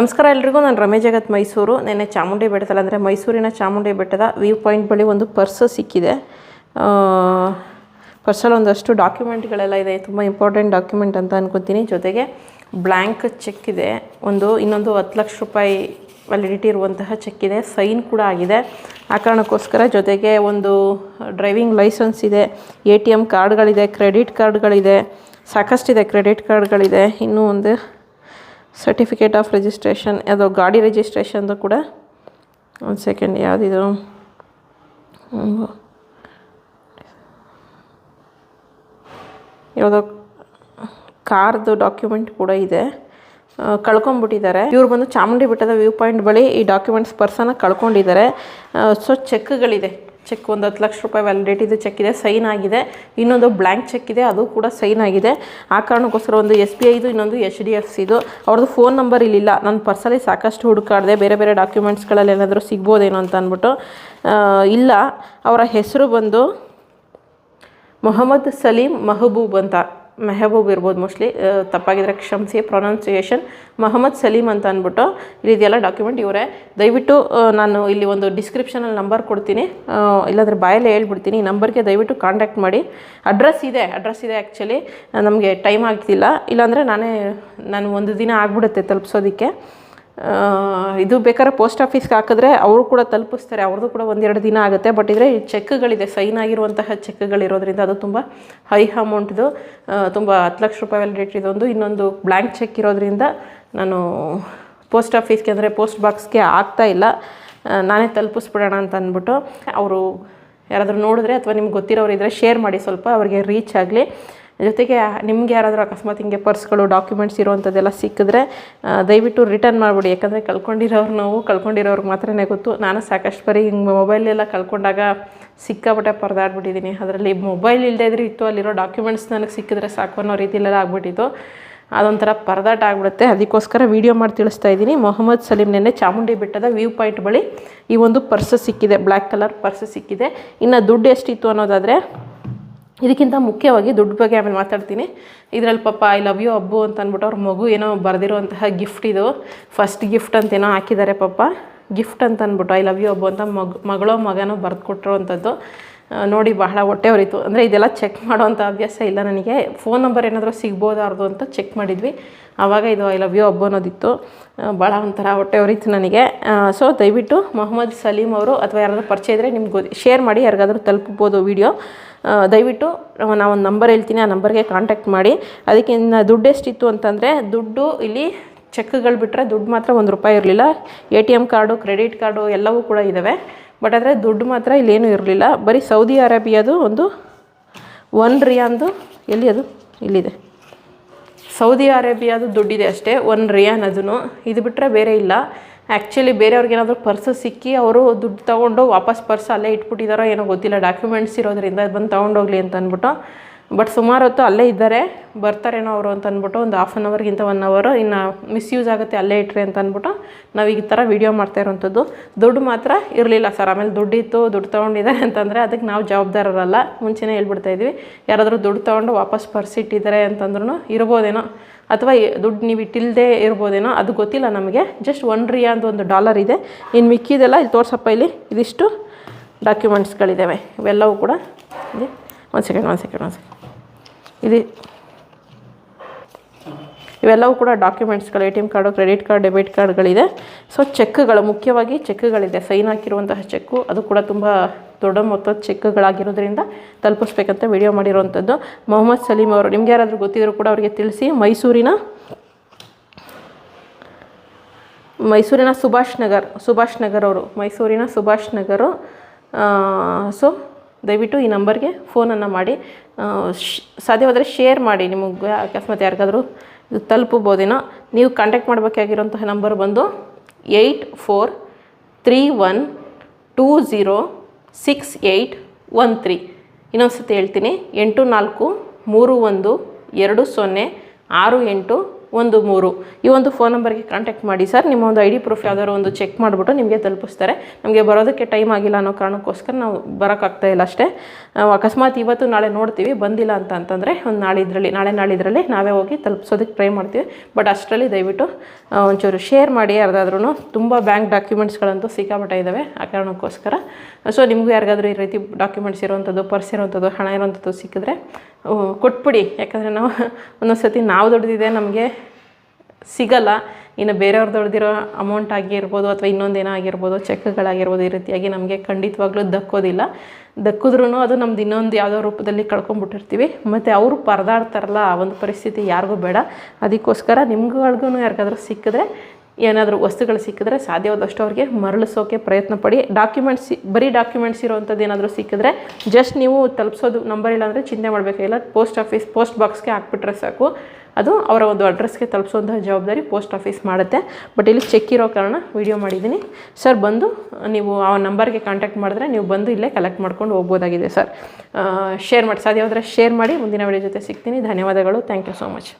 ನಮಸ್ಕಾರ ಎಲ್ರಿಗೂ, ನಾನು ರಮೇಶ್ ಜಗತ್ ಮೈಸೂರು. ನೆನ್ನೆ ಚಾಮುಂಡಿ ಬೆಟ್ಟದಲ್ಲಿ ಅಂದರೆ ಮೈಸೂರಿನ ಚಾಮುಂಡಿ ಬೆಟ್ಟದ ವ್ಯೂ ಪಾಯಿಂಟ್ ಬಳಿ ಒಂದು ಪರ್ಸ್ ಸಿಕ್ಕಿದೆ. ಪರ್ಸಲ್ಲಿ ಒಂದಷ್ಟು ಡಾಕ್ಯುಮೆಂಟ್ಗಳೆಲ್ಲ ಇದೆ. ತುಂಬ ಇಂಪಾರ್ಟೆಂಟ್ ಡಾಕ್ಯುಮೆಂಟ್ ಅಂತ ಅನ್ಕೋತೀನಿ. ಜೊತೆಗೆ ಬ್ಲ್ಯಾಂಕ್ ಚೆಕ್ ಇದೆ. ಒಂದು, ಇನ್ನೊಂದು ಹತ್ತು ಲಕ್ಷ ರೂಪಾಯಿ ವ್ಯಾಲಿಡಿಟಿ ಇರುವಂತಹ ಚೆಕ್ ಇದೆ. ಸೈನ್ ಕೂಡ ಆಗಿದೆ. ಆ ಕಾರಣಕ್ಕೋಸ್ಕರ ಜೊತೆಗೆ ಒಂದು ಡ್ರೈವಿಂಗ್ ಲೈಸೆನ್ಸ್ ಇದೆ. ಎ ಟಿ ಎಂ ಕಾರ್ಡ್ಗಳಿದೆ ಕ್ರೆಡಿಟ್ ಕಾರ್ಡ್ಗಳಿದೆ ಸಾಕಷ್ಟಿದೆ ಕ್ರೆಡಿಟ್ ಕಾರ್ಡ್ಗಳಿದೆ ಇನ್ನೂ ಒಂದು ಸರ್ಟಿಫಿಕೇಟ್ ಆಫ್ ರಿಜಿಸ್ಟ್ರೇಷನ್ ಯಾವುದೋ ಗಾಡಿ ರಿಜಿಸ್ಟ್ರೇಷನ್ದು ಕೂಡ. ಒಂದು ಸೆಕೆಂಡ್ ಯಾವುದಿದು. ಯಾವುದೋ ಕಾರ್ದು ಡಾಕ್ಯುಮೆಂಟ್ ಕೂಡ ಇದೆ. ಕಳ್ಕೊಂಡ್ಬಿಟ್ಟಿದ್ದಾರೆ. ಇವ್ರು ಬಂದು ಚಾಮುಂಡಿ ಬೆಟ್ಟದ ವ್ಯೂ ಪಾಯಿಂಟ್ ಬಳಿ ಈ ಡಾಕ್ಯುಮೆಂಟ್ಸ್ ಪರ್ಸನ್ನ ಕಳ್ಕೊಂಡಿದ್ದಾರೆ. ಸೊ ಚೆಕ್ಗಳಿದೆ ಚೆಕ್ ಒಂದು ಹತ್ತು ಲಕ್ಷ ರೂಪಾಯಿ ವ್ಯಾಲಿಡಿಟಿದು ಚೆಕ್ ಇದೆ, ಸೈನ್ ಆಗಿದೆ. ಇನ್ನೊಂದು ಬ್ಲ್ಯಾಂಕ್ ಚೆಕ್ ಇದೆ, ಅದು ಕೂಡ ಸೈನ್ ಆಗಿದೆ. ಆ ಕಾರಣಕ್ಕೋಸ್ಕರ ಒಂದು ಎಸ್ ಬಿ ಐದು, ಇನ್ನೊಂದು ಎಚ್ ಡಿ ಎಫ್ ಸಿದು ಅವ್ರದ್ದು ಫೋನ್ ನಂಬರ್ ಇಲ್ಲಿಲ್ಲ. ನನ್ನ ಪರ್ಸಲ್ಲಿ ಸಾಕಷ್ಟು ಹುಡುಕಾಡಿದೆ, ಬೇರೆ ಬೇರೆ ಡಾಕ್ಯುಮೆಂಟ್ಸ್ಗಳಲ್ಲಿ ಏನಾದರೂ ಸಿಗ್ಬೋದೇನೋ ಅಂತ ಅಂದ್ಬಿಟ್ಟು ಇಲ್ಲ. ಅವರ ಹೆಸರು ಬಂದು ಮೊಹಮ್ಮದ್ ಸಲೀಂ ಮಹಬೂಬ್ ಅಂತ. ಮೆಹಬೂಬ್ ಇರ್ಬೋದು ಮೋಸ್ಟ್ಲಿ ತಪ್ಪಾಗಿದ್ರೆ ಕ್ಷಮಿಸಿ ಪ್ರೊನೌನ್ಸಿಯೇಷನ್ ಮೊಹಮ್ಮದ್ ಸಲೀಮ್ ಅಂತ ಅಂದ್ಬಿಟ್ಟು ಇಲ್ಲಿ ಇದೆಲ್ಲ ಡಾಕ್ಯುಮೆಂಟ್ ಇವರೇ. ದಯವಿಟ್ಟು ನಾನು ಇಲ್ಲಿ ಒಂದು ಡಿಸ್ಕ್ರಿಪ್ಷನಲ್ಲಿ ನಂಬರ್ ಕೊಡ್ತೀನಿ. ಇಲ್ಲಾಂದ್ರೆ ಬಾಯಲ್ಲೇ ಹೇಳ್ಬಿಡ್ತೀನಿ. ಈ ನಂಬರ್ಗೆ ದಯವಿಟ್ಟು ಕಾಂಟ್ಯಾಕ್ಟ್ ಮಾಡಿ. ಅಡ್ರೆಸ್ ಇದೆ ಅಡ್ರೆಸ್ ಇದೆ ಆ್ಯಕ್ಚುಲಿ ನಮಗೆ ಟೈಮ್ ಆಗ್ತಿಲ್ಲ. ಇಲ್ಲಾಂದರೆ ನಾನೇ, ನಾನು ಒಂದು ದಿನ ಆಗ್ಬಿಡುತ್ತೆ ತಲುಪಿಸೋದಕ್ಕೆ. ಇದು ಬೇಕಾದ್ರೆ ಪೋಸ್ಟ್ ಆಫೀಸ್ಗೆ ಹಾಕಿದ್ರೆ ಅವರು ಕೂಡ ತಲುಪಿಸ್ತಾರೆ. ಅವ್ರದ್ದು ಕೂಡ ಒಂದೆರಡು ದಿನ ಆಗುತ್ತೆ. ಬಟ್ ಇದ್ರೆ ಚೆಕ್ಗಳಿದೆ ಸೈನ್ ಆಗಿರುವಂತಹ ಚೆಕ್ಗಳಿರೋದ್ರಿಂದ ಅದು ತುಂಬ ಹೈ ಅಮೌಂಟ್ದು ತುಂಬ ಹತ್ತು ಲಕ್ಷ ರೂಪಾಯಿ ವ್ಯಾಲಿಡಿಟಿ ಇದೊಂದು ಇನ್ನೊಂದು ಬ್ಲ್ಯಾಂಕ್ ಚೆಕ್ ಇರೋದ್ರಿಂದ ನಾನು ಪೋಸ್ಟ್ ಆಫೀಸ್ಗೆ ಅಂದರೆ ಪೋಸ್ಟ್ ಬಾಕ್ಸ್ಗೆ ಆಗ್ತಾ ಇಲ್ಲ. ನಾನೇ ತಲುಪಿಸ್ಬಿಡೋಣ ಅಂತ ಅಂದ್ಬಿಟ್ಟು ಅವರು ಯಾರಾದರೂ ನೋಡಿದ್ರೆ ಅಥವಾ ನಿಮ್ಗೆ ಗೊತ್ತಿರೋರು ಇದ್ದರೆ ಶೇರ್ ಮಾಡಿ ಸ್ವಲ್ಪ ಅವರಿಗೆ ರೀಚ್ ಆಗಲಿ. ಜೊತೆಗೆ ನಿಮ್ಗೆ ಯಾರಾದರೂ ಅಕಸ್ಮಾತ್ ಹಿಂಗೆ ಪರ್ಸ್ಗಳು ಡಾಕ್ಯುಮೆಂಟ್ಸ್ ಇರುವಂಥದ್ದೆಲ್ಲ ಸಿಕ್ಕಿದ್ರೆ ದಯವಿಟ್ಟು ರಿಟರ್ನ್ ಮಾಡಿಬಿಡಿ. ಯಾಕಂದರೆ ಕಳ್ಕೊಂಡಿರೋರು ನಾವು, ಕಳ್ಕೊಂಡಿರೋರ್ಗೆ ಮಾತ್ರನೇ ಗೊತ್ತು. ನಾನು ಸಾಕಷ್ಟು ಬರೀ ಹಿಂಗೆ ಮೊಬೈಲೆಲ್ಲ ಕಳ್ಕೊಂಡಾಗ ಸಿಕ್ಕಾಪಟ್ಟೆ ಪರದಾಡ್ಬಿಟ್ಟಿದ್ದೀನಿ. ಅದರಲ್ಲಿ ಮೊಬೈಲ್ ಇಲ್ಲದೇ ಇದ್ರೆ ಇತ್ತು, ಅಲ್ಲಿರೋ ಡಾಕ್ಯುಮೆಂಟ್ಸ್ ನನಗೆ ಸಿಕ್ಕಿದ್ರೆ ಸಾಕು ಅನ್ನೋ ರೀತಿಯಲ್ಲೆಲ್ಲ ಆಗ್ಬಿಟ್ಟಿತ್ತು. ಅದೊಂಥರ ಪರದಾಟ ಆಗ್ಬಿಡುತ್ತೆ. ಅದಕ್ಕೋಸ್ಕರ ವೀಡಿಯೋ ಮಾಡಿ ತಿಳಿಸ್ತಾ ಇದ್ದೀನಿ. ಮೊಹಮ್ಮದ್ ಸಲೀಂ ನೆನ್ನೆ ಚಾಮುಂಡಿ ಬೆಟ್ಟದ ವ್ಯೂ ಪಾಯಿಂಟ್ ಬಳಿ ಈ ಒಂದು ಪರ್ಸ್ ಸಿಕ್ಕಿದೆ. ಬ್ಲ್ಯಾಕ್ ಕಲರ್ ಪರ್ಸ್ ಸಿಕ್ಕಿದೆ. ಇನ್ನು ದುಡ್ಡು ಎಷ್ಟಿತ್ತು ಅನ್ನೋದಾದರೆ ಇದಕ್ಕಿಂತ ಮುಖ್ಯವಾಗಿ ದುಡ್ಡು ಬಗ್ಗೆ ಆಮೇಲೆ ಮಾತಾಡ್ತೀನಿ. ಇದರಲ್ಲಿ ಪಾಪ ಐ ಲವ್ ಯು ಅಬ್ಬು ಅಂತ ಅಂದ್ಬಿಟ್ಟು ಅವ್ರ ಮಗು ಏನೋ ಬರೆದಿರುವಂತಹ ಗಿಫ್ಟ್ ಇದು. ಫಸ್ಟ್ ಗಿಫ್ಟ್ ಅಂತ ಏನೋ ಹಾಕಿದ್ದಾರೆ ಪಾಪ. ಗಿಫ್ಟ್ ಅಂತ ಅಂದ್ಬಿಟ್ಟು ಐ ಲವ್ ಯು ಅಬ್ಬು ಅಂತ ಮಗ, ಮಗಳೋ ಮಗನೋ ಬರೆದು ಕೊಟ್ಟಿರುವಂಥದ್ದು. ನೋಡಿ ಬಹಳ ಹೊಟ್ಟೆ ಹೊರಿತು ಅಂದರೆ ಇದೆಲ್ಲ ಚೆಕ್ ಮಾಡುವಂಥ ಅಭ್ಯಾಸ ಇಲ್ಲ ನನಗೆ. ಫೋನ್ ನಂಬರ್ ಏನಾದರೂ ಸಿಗ್ಬೋದಾರ್ದು ಅಂತ ಚೆಕ್ ಮಾಡಿದ್ವಿ. ಆವಾಗ ಇದು ಐ ಲವ್ ಯು ಅಬ್ಬು ಅನ್ನೋದಿತ್ತು. ಭಾಳ ಒಂಥರ ಹೊಟ್ಟೆ ಹೊರಿತು ನನಗೆ ಸೊ ದಯವಿಟ್ಟು ಮೊಹಮ್ಮದ್ ಸಲೀಂ ಅವರು ಅಥವಾ ಯಾರಾದರೂ ಪರಿಚಯ ಇದ್ದರೆ ನಿಮ್ಗೆ ಶೇರ್ ಮಾಡಿ, ಯಾರಿಗಾದರೂ ತಲುಪ್ಬೋದು ವಿಡಿಯೋ ದಯವಿಟ್ಟು ನಾವು ಒಂದು ನಂಬರ್ ಹೇಳ್ತೀನಿ, ಆ ನಂಬರ್ಗೆ ಕಾಂಟ್ಯಾಕ್ಟ್ ಮಾಡಿ. ಅದಕ್ಕೆ ಇನ್ನು ದುಡ್ಡು ಎಷ್ಟಿತ್ತು ಅಂತಂದರೆ, ದುಡ್ಡು ಇಲ್ಲಿ ಚೆಕ್ಗಳು ಬಿಟ್ಟರೆ ದುಡ್ಡು ಮಾತ್ರ ಒಂದು ರೂಪಾಯಿ ಇರಲಿಲ್ಲ. A T M card credit card ಎಲ್ಲವೂ ಕೂಡ ಇದ್ದಾವೆ ಬಟ್ ಆದರೆ ದುಡ್ಡು ಮಾತ್ರ ಇಲ್ಲೇನೂ ಇರಲಿಲ್ಲ. ಬರೀ ಸೌದಿ ಅರೇಬಿಯಾದು ಒಂದು ಒನ್ ರಿಯಾನ್ದು ಎಲ್ಲಿ ಅದು? ಇಲ್ಲಿದೆ. ಸೌದಿ ಅರೇಬಿಯಾದು ದುಡ್ಡಿದೆ ಅಷ್ಟೇ ಒನ್ ರಿಯಾನ್ ಅದನ್ನು ಇದು ಬಿಟ್ಟರೆ ಬೇರೆ ಇಲ್ಲ. ಆ್ಯಕ್ಚುಲಿ ಬೇರೆಯವ್ರಿಗೆ ಏನಾದರೂ ಪರ್ಸು ಸಿಕ್ಕಿ ಅವರು ದುಡ್ಡು ತೊಗೊಂಡು ವಾಪಸ್ ಪರ್ಸ್ ಅಲ್ಲೇ ಇಟ್ಬಿಟ್ಟಿದ್ದಾರೋ ಏನೋ ಗೊತ್ತಿಲ್ಲ. ಡಾಕ್ಯುಮೆಂಟ್ಸ್ ಇರೋದ್ರಿಂದ ಬಂದು ತೊಗೊಂಡೋಗ್ಲಿ ಅಂತ ಅಂದ್ಬಿಟ್ಟು ಬಟ್ ಸುಮಾರು ಹೊತ್ತು ಅಲ್ಲೇ ಇದ್ದಾರೆ. ಬರ್ತಾರೇನೋ ಅವರು ಅಂತ ಅಂದ್ಬಿಟ್ಟು ಒಂದು ಹಾಫ್ ಆನ್ ಅವರ್ಗಿಂತ ಒನ್ ಅವರು ಇನ್ನು ಮಿಸ್ಯೂಸ್ ಆಗುತ್ತೆ ಅಲ್ಲೇ ಇಟ್ರಿ ಅಂತ ಅಂದ್ಬಿಟ್ಟು ನಾವು ಈ ಥರ ವೀಡಿಯೋ ಮಾಡ್ತಾ ಇರೋವಂಥದ್ದು. ದುಡ್ಡು ಮಾತ್ರ ಇರಲಿಲ್ಲ ಸರ್ ಆಮೇಲೆ ದುಡ್ಡಿತ್ತು ದುಡ್ಡು ತೊಗೊಂಡಿದ್ದಾರೆ ಅಂತಂದರೆ ಅದಕ್ಕೆ ನಾವು ಜವಾಬ್ದಾರರಲ್ಲ. ಮುಂಚೆನೇ ಹೇಳ್ಬಿಡ್ತಾ ಇದ್ವಿ. ಯಾರಾದರೂ ದುಡ್ಡು ತೊಗೊಂಡು ವಾಪಸ್ ಪರ್ಸಿಟ್ಟಿದ್ದಾರೆ ಅಂತಂದ್ರೂ ಇರ್ಬೋದೇನೋ. ಅಥವಾ ದುಡ್ಡು ನೀವು ಇಟ್ಟಿಲ್ಲದೆ ಇರ್ಬೋದೇನೋ, ಅದು ಗೊತ್ತಿಲ್ಲ ನಮಗೆ. ಜಸ್ಟ್ ಒನ್ ಅಂತ ಒಂದು ಡಾಲರ್ ಇದೆ. ಇನ್ನು ಮಿಕ್ಕಿದೆಲ್ಲ ಇಲ್ಲಿ ತೋರ್ಸಪ್ಪ ಇಲ್ಲಿ. ಇದಿಷ್ಟು ಡಾಕ್ಯುಮೆಂಟ್ಸ್ಗಳಿದ್ದಾವೆ ಇವೆಲ್ಲವೂ ಕೂಡ ಒಂದು ಸೆಕೆಂಡ್ ಒಂದು ಸೆಕೆಂಡ್ ಒಂದು ಸೆಕೆಂಡ್ ಇದು. ಇವೆಲ್ಲವೂ ಕೂಡ ಡಾಕ್ಯುಮೆಂಟ್ಸ್ಗಳು, A T M card, credit card, debit ಕಾರ್ಡ್ಗಳಿದೆ. So ಚೆಕ್ಗಳು, ಮುಖ್ಯವಾಗಿ ಚೆಕ್ಗಳಿದೆ. ಸೈನ್ ಹಾಕಿರುವಂತಹ ಚೆಕ್ಕು, ಅದು ಕೂಡ ತುಂಬ ದೊಡ್ಡ ಮೊತ್ತದ ಚೆಕ್ಗಳಾಗಿರೋದ್ರಿಂದ ತಲುಪಿಸ್ಬೇಕಂತ ವಿಡಿಯೋ ಮಾಡಿರುವಂಥದ್ದು. ಮೊಹಮ್ಮದ್ ಸಲೀಂ ಅವರು, ನಿಮ್ಗೆ ಯಾರಾದರೂ ಗೊತ್ತಿದ್ರು ಕೂಡ ಅವರಿಗೆ ತಿಳಿಸಿ. ಮೈಸೂರಿನ ಮೈಸೂರಿನ ಸುಭಾಷ್ ನಗರ್ ಸುಭಾಷ್ ನಗರ್ ಅವರು, ಮೈಸೂರಿನ ಸುಭಾಷ್ ನಗರು ಸೊ ದಯವಿಟ್ಟು ಈ ನಂಬರ್ಗೆ ಫೋನನ್ನು ಮಾಡಿ ಸಾಧ್ಯವಾದರೆ ಶೇರ್ ಮಾಡಿ. ನಿಮಗೆ ಅಕಸ್ಮಾತ್ ಯಾರಿಗಾದರೂ ಇದು ತಲುಪಬೋದೇನೋ ನೀವು ಕಾಂಟ್ಯಾಕ್ಟ್ ಮಾಡಬೇಕಾಗಿರೋಂತಹ ನಂಬರ್ ಬಂದು eight four three one two zero six eight one three. ಇನ್ನೊಂದು ಸತಿ ಹೇಳ್ತೀನಿ, ಎಂಟು ನಾಲ್ಕು ಮೂರು ಒಂದು ಎರಡು ಸೊನ್ನೆ ಆರು ಎಂಟು ಒಂದು ಮೂರು. ಈ ಒಂದು ಫೋನ್ ನಂಬರ್ಗೆ ಕಾಂಟ್ಯಾಕ್ಟ್ ಮಾಡಿ. ಸರ್ ನಿಮ್ಮ ಒಂದು ಐ ಪ್ರೂಫ್ ಯಾವ್ದಾದ್ರು ಒಂದು ಚೆಕ್ ಮಾಡಿಬಿಟ್ಟು ನಿಮಗೆ ತಲುಪಿಸ್ತಾರೆ. ನಮಗೆ ಬರೋದಕ್ಕೆ ಟೈಮ್ ಆಗಿಲ್ಲ ಅನ್ನೋ ಕಾರಣಕ್ಕೋಸ್ಕರ ನಾವು ಬರೋಕ್ಕಾಗ್ತಾ ಇಲ್ಲ ಅಷ್ಟೇ. ಅಕಸ್ಮಾತ್ ಇವತ್ತು ನಾಳೆ ನೋಡ್ತೀವಿ, ಬಂದಿಲ್ಲ ಅಂತ ಅಂತಂದರೆ ಒಂದು ನಾಳಿದ್ರಲ್ಲಿ ನಾಳೆ ನಾಳಿದ್ರಲ್ಲಿ ನಾವೇ ಹೋಗಿ ತಲುಪಿಸೋದಕ್ಕೆ ಟ್ರೈ ಮಾಡ್ತೀವಿ. ಬಟ್ ಅಷ್ಟರಲ್ಲಿ ದಯವಿಟ್ಟು ಒಂಚೂರು ಶೇರ್ ಮಾಡಿ ಯಾರ್ದಾದ್ರೂ ತುಂಬ ಬ್ಯಾಂಕ್ ಡಾಕ್ಯುಮೆಂಟ್ಸ್ಗಳಂತೂ ಸಿಕ್ಕಾಪಟ್ಟೆ ಇದ್ದಾವೆ ಆ ಕಾರಣಕ್ಕೋಸ್ಕರ. ಸೊ ನಿಮಗೂ ಯಾರಿಗಾದ್ರೂ ಈ ರೀತಿ ಡಾಕ್ಯುಮೆಂಟ್ಸ್ ಇರೋವಂಥದ್ದು ಪರ್ಸ್ ಇರೋವಂಥದ್ದು ಹಣ ಇರೋವಂಥದ್ದು ಸಿಕ್ಕಿದ್ರೆ ಕೊಟ್ಬಿಡಿ. ಯಾಕಂದರೆ ನಾವು ಒಂದೊಂದು ಸತಿ ನಾವು ದೊಡ್ಡದಿದೆ ನಮಗೆ ಸಿಗಲ್ಲ. ಇನ್ನು ಬೇರೆಯವ್ರು ಹೊಡೆದಿರೋ ಅಮೌಂಟ್ ಆಗಿರ್ಬೋದು ಅಥವಾ ಇನ್ನೊಂದೇನೋ ಆಗಿರ್ಬೋದು, ಚೆಕ್ಗಳಾಗಿರ್ಬೋದು, ಈ ರೀತಿಯಾಗಿ ನಮಗೆ ಖಂಡಿತವಾಗ್ಲೂ ದಕ್ಕೋದಿಲ್ಲ. ದಕ್ಕಿದ್ರೂ ಅದು ನಮ್ದು ಇನ್ನೊಂದು ಯಾವುದೋ ರೂಪದಲ್ಲಿ ಕಳ್ಕೊಂಡ್ಬಿಟ್ಟಿರ್ತೀವಿ ಮತ್ತು ಅವರು ಪರದಾಡ್ತಾರಲ್ಲ, ಆ ಒಂದು ಪರಿಸ್ಥಿತಿ ಯಾರಿಗೂ ಬೇಡ. ಅದಕ್ಕೋಸ್ಕರ ನಿಮ್ಗಳಿಗೂ ಯಾರಿಗಾದ್ರೂ ಸಿಕ್ಕಿದ್ರೆ, ಏನಾದರೂ ವಸ್ತುಗಳು ಸಿಕ್ಕಿದ್ರೆ ಸಾಧ್ಯವಾದಷ್ಟು ಅವ್ರಿಗೆ ಮರಳಿಸೋಕೆ ಪ್ರಯತ್ನ ಪಡಿ. ಡಾಕ್ಯುಮೆಂಟ್ಸ್ ಬರೀ ಡಾಕ್ಯುಮೆಂಟ್ಸ್ ಇರೋವಂಥದ್ದು ಏನಾದರೂ ಸಿಕ್ಕಿದ್ರೆ ಜಸ್ಟ್ ನೀವು ತಲುಪಿಸೋದು, ನಂಬರ್ ಇಲ್ಲ ಅಂದರೆ ಚಿಂತೆ ಮಾಡಬೇಕಾಗಿಲ್ಲ ಪೋಸ್ಟ್ ಆಫೀಸ್ ಪೋಸ್ಟ್ ಬಾಕ್ಸ್ಗೆ ಹಾಕ್ಬಿಟ್ರೆ ಸಾಕು. ಅದು ಅವರ ಒಂದು ಅಡ್ರೆಸ್ಗೆ ತಲುಪಿಸುವಂತಹ ಜವಾಬ್ದಾರಿ ಪೋಸ್ಟ್ ಆಫೀಸ್ ಮಾಡುತ್ತೆ. ಬಟ್ ಇಲ್ಲಿ ಚೆಕ್ ಇರೋ ಕಾರಣ ವಿಡಿಯೋ ಮಾಡಿದ್ದೀನಿ. ಸರ್ ಬಂದು ನೀವು ಆ ನಂಬರ್ಗೆ ಕಾಂಟ್ಯಾಕ್ಟ್ ಮಾಡಿದ್ರೆ ನೀವು ಬಂದು ಇಲ್ಲೇ ಕಲೆಕ್ಟ್ ಮಾಡ್ಕೊಂಡು ಹೋಗ್ಬೋದಾಗಿದೆ ಸರ್ ಶೇರ್ ಮಾಡಿ ಸಾಧ್ಯವಾದರೆ ಶೇರ್ ಮಾಡಿ, ಮುಂದಿನ ವಿಡಿಯೋ ಜೊತೆ ಸಿಗ್ತೀನಿ. ಧನ್ಯವಾದಗಳು. Thank you so much